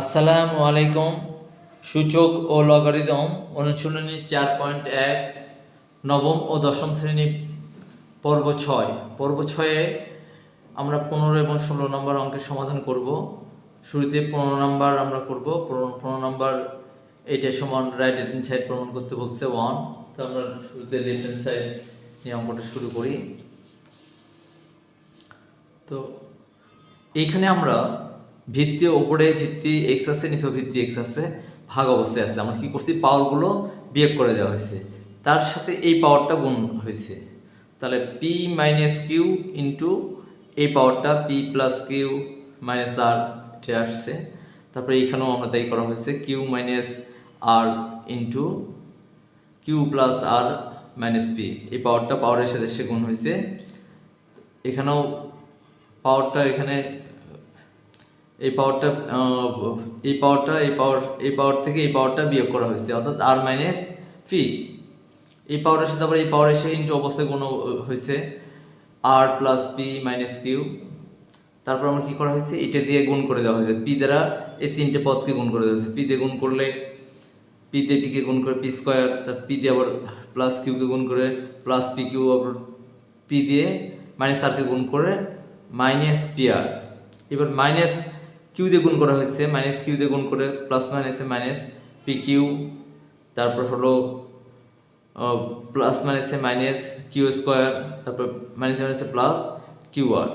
আসসালামু আলাইকুম, সূচক ও লগারিদম অনুশীলনী চার পয়েন্ট এক, নবম ও দশম শ্রেণি পর্ব ছয়। পর্ব ছয়ে আমরা পনেরো এবং ষোলো নম্বর অঙ্কের সমাধান করব। শুরুতে পনেরো নম্বর আমরা করব। পনেরো নম্বর এইটা সমান রাইট হ্যান্ড সাইড প্রমাণ করতে বলছে ওয়ান তো আমরা শুরুতে লেফট হ্যান্ড সাইড নিয়ে অঙ্কটা শুরু করি। তো এইখানে আমরা ভিত্তি ওপরে ভিত্তি এক্স আছে নিচে ভিত্তি এক্স আছে, ভাগ অবস্থায় আছে। আমরা কি করছি? পাওয়ারগুলো বিয়োগ করে দেওয়া হয়েছে। তার সাথে এই পাওয়ারটা গুণ হয়েছে। তাহলে পি মাইনাস কিউ ইন্টু এই পাওয়ারটা P plus Q minus R এটা আসছে। তারপরে এইখানেও আমরা তাই করা হয়েছে। Q minus R into Q plus R minus P এই পাওয়ারটা পাওয়ারের সাথে সে গুণ হয়েছে। এখানেও পাওয়ারটা এখানে এই পাওয়ারটা এই পাওয়ারটা এই পাওয়ার এই পাওয়ার থেকে এই পাওয়ারটা বিয়োগ করা হয়েছে, অর্থাৎ আর মাইনাস পি এই পাওয়ারের সাথে আবার এই পাওয়ার এসে ইন্টু অবস্থায় গুণ হয়েছে R plus P minus Q তারপর আমরা কি করা হয়েছে? এটা দিয়ে গুণ করে দেওয়া হয়েছে পি দ্বারা এই তিনটে পদকে গুণ করে দেওয়া হয়েছে পি দিয়ে গুণ করলে পি দিয়ে পিকে গুণ করে পি স্কোয়ার তার পি দিয়ে আবার প্লাস কিউকে গুণ করে প্লাস পি কিউ আবার পি দিয়ে মাইনাস আরকে গুণ করে মাইনাস পি আর এবার মাইনাস কিউ দিয়ে গুণ করা হয়েছে মাইনাস কিউ দিয়ে গুণ করে প্লাস মাইনাসে মাইনাস পি কিউ তারপর হলো প্লাস মাইনাসে মাইনাস কিউ স্কোয়ার তারপর মাইনাস মাইনাসে প্লাস কিউ আর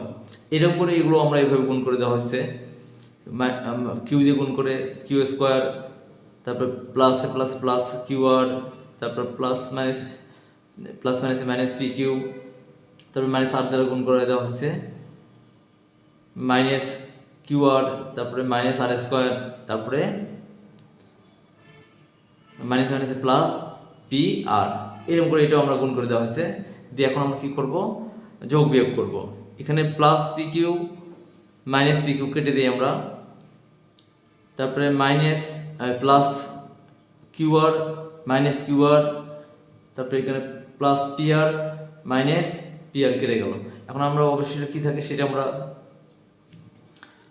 এরকম করে এগুলো আমরা এইভাবে গুণ করে দেওয়া হয়েছে। কিউ দিয়ে গুণ করে কিউ স্কোয়ার তারপর plus plus plus Q R তারপর প্লাস মাইনাস প্লাস মাইনাসে মাইনাস পি কিউ তারপর মাইনাস আর দ্বারা গুণ করে দেওয়া হচ্ছে মাইনাস কিউ আর তারপরে মাইনাস আর স্কোয়ার, তারপরে minus minus plus P R এরকম করে এটাও আমরা গুণ করে দেওয়া হয়েছে। দিয়ে এখন আমরা কি করব? যোগ বিয়োগ করব। এখানে plus P Q minus P Q কেটে দিই আমরা। তারপরে minus plus Q R minus Q R তারপরে এখানে plus P R minus P R কেটে গেল। এখন আমরা অবশ্যই কি থাকে সেটা আমরা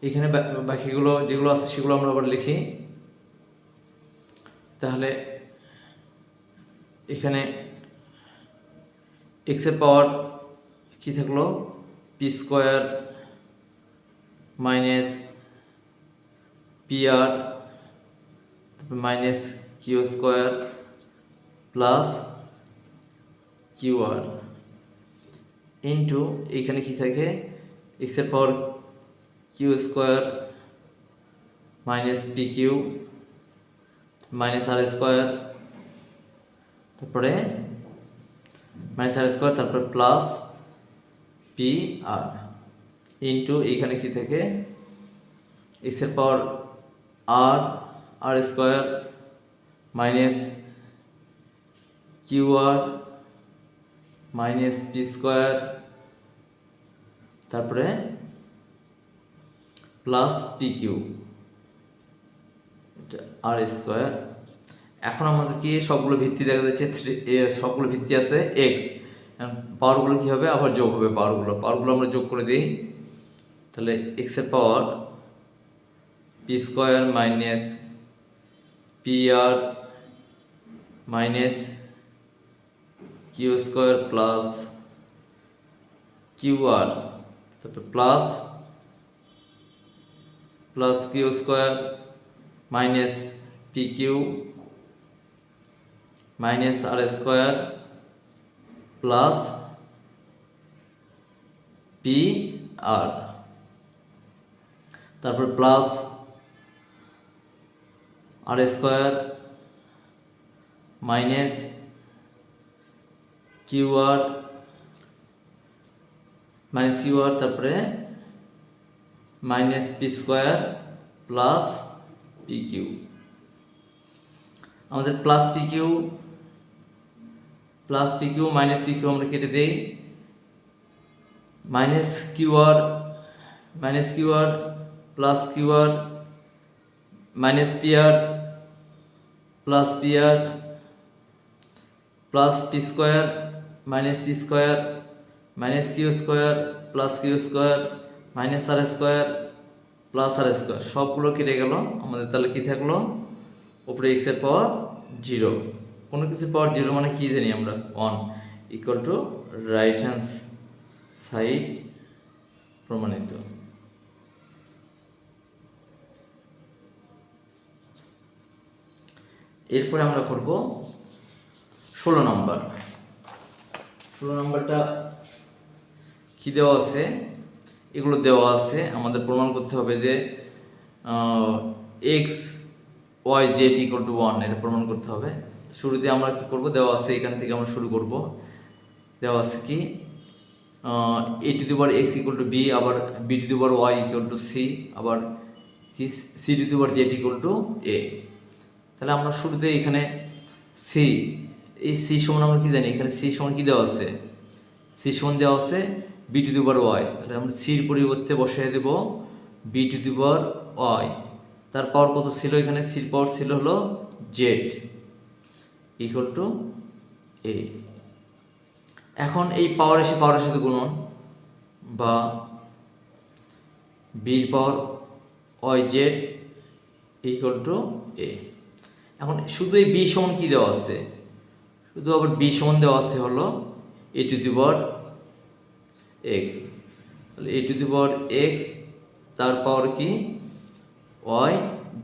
এখানে বাকিগুলো যেগুলো আছে সেগুলো আমরা আবার লিখি। তাহলে এখানে এক্সের পাওয়ার কি থাকল? P square minus P R minus Q square plus Q R into এখানে কি থাকে? এক্সের power Q square minus P Q minus R square তারপরে মাইনাস আর স্কোয়ার তারপরে প্লাস পি আর ইন্টু এইখানে কি থাকে? এক্সের power R R square minus Q R minus P square তারপরে plus P Q. R square. এখন আমাদেরকে সবগুলো ভিত্তি দেখা যাচ্ছে, থ্রি সবগুলো ভিত্তি আছে, এক্স। পাওয়ারগুলো কী হবে? আবার যোগ হবে পাওয়ারগুলো। পাওয়ারগুলো আমরা যোগ করে দিই। তাহলে এক্সের power P square minus P R minus Q square plus Q R. তারপর plus plus Q square minus P Q minus R square plus P R তারপর plus R square minus Q R minus Q R তারপরে minus P square plus P Q আমাদের plus P Q plus P Q minus P Q আমরা কেটে দেই। Minus Q R minus Q plus Q R minus P R plus P R plus P square minus P square minus Q square plus Q square minus R square, plus R square, সবগুলো কেটে গেল। আমাদের তাহলে কি থাকল? উপরে এক্সের power zero কোনো কিছুর পাওয়ার জিরো মানে কি জানি আমরা? One equal to right hand side প্রমাণিত। এরপরে আমরা করব ষোলো নম্বর। ষোলো নম্বরটা কি দেওয়া আছে? এগুলো দেওয়া আছে। আমাদের প্রমাণ করতে হবে যে X Y Z equal to one এটা প্রমাণ করতে হবে। শুরুতে আমরা কী করব? দেওয়া আছে, এখান থেকে আমরা শুরু করব। দেওয়া আছে কি A to the X equal to B আবার B to the power Y equal to C আবার কি C to the power Z equal to A তাহলে আমরা শুরুতে এখানে সি এই সি সমান আমরা কী জানি? এখানে সি সমান কী দেওয়া আছে? সি সমান দেওয়া আছে বি টু দি ওয়াই। তাহলে আমরা সির পরিবর্তে বসিয়ে দেব বি টু দি ওয়াই। তার পাওয়ার কত ছিল এখানে? সির পাওয়ার ছিল হলো জেড ইকুয়াল টু এ এখন এই পাওয়ার এসে পাওয়ারের সাথে গুণন বা বির power Y Z equal to A এখন শুধু এই বি সমান কি দেওয়া আছে? শুধু আবার বি সমান দেওয়া আছে হলো এ টু দি এক্স তাহলে এ টু দি পাওয়ার এক্স তার পাওয়ার কি? Y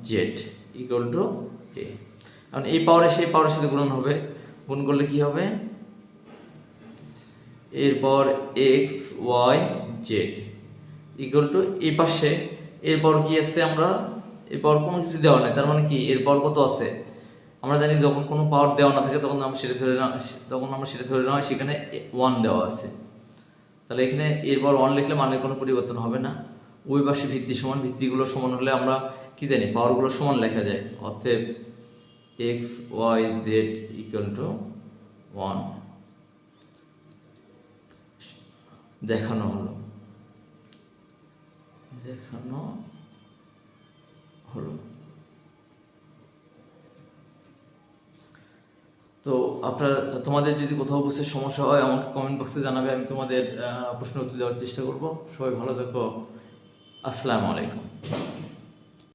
z equal to a এখন এই পাওয়ারে সেই পাওয়ারের সাথে গুণন হবে। গুণ করলে কি হবে? এরপর x y z equal to এই পাশে। এরপর কি আছে আমরা? এরপর কোনো কিছু দেওয়া নেই। তার মানে কি? এরপর কত আছে? আমরা জানি যখন কোনো পাওয়ার দেওয়া না থাকে, তখন আমরা সেটা ধরে না তখন আমরা সেটা ধরে নেওয়া সেখানে ওয়ান দেওয়া আছে। তাহলে এখানে এরপর ওয়ান লিখলে মানের কোনো পরিবর্তন হবে না। ওই পাশে ভিত্তি সমান, ভিত্তিগুলো সমান হলে আমরা কি জানি পাওয়ারগুলো সমান লেখা যায়। অতএব x y z equal to one দেখানো হলো। দেখানো হলো। তো আপনার, তোমাদের যদি কোথাও বুঝতে সমস্যা হয়, আমাকে কমেন্ট বক্সে জানাবে, আমি তোমাদের প্রশ্ন উত্তর দেওয়ার চেষ্টা করব। সবাই ভালো থাকো। আসসালামু আলাইকুম।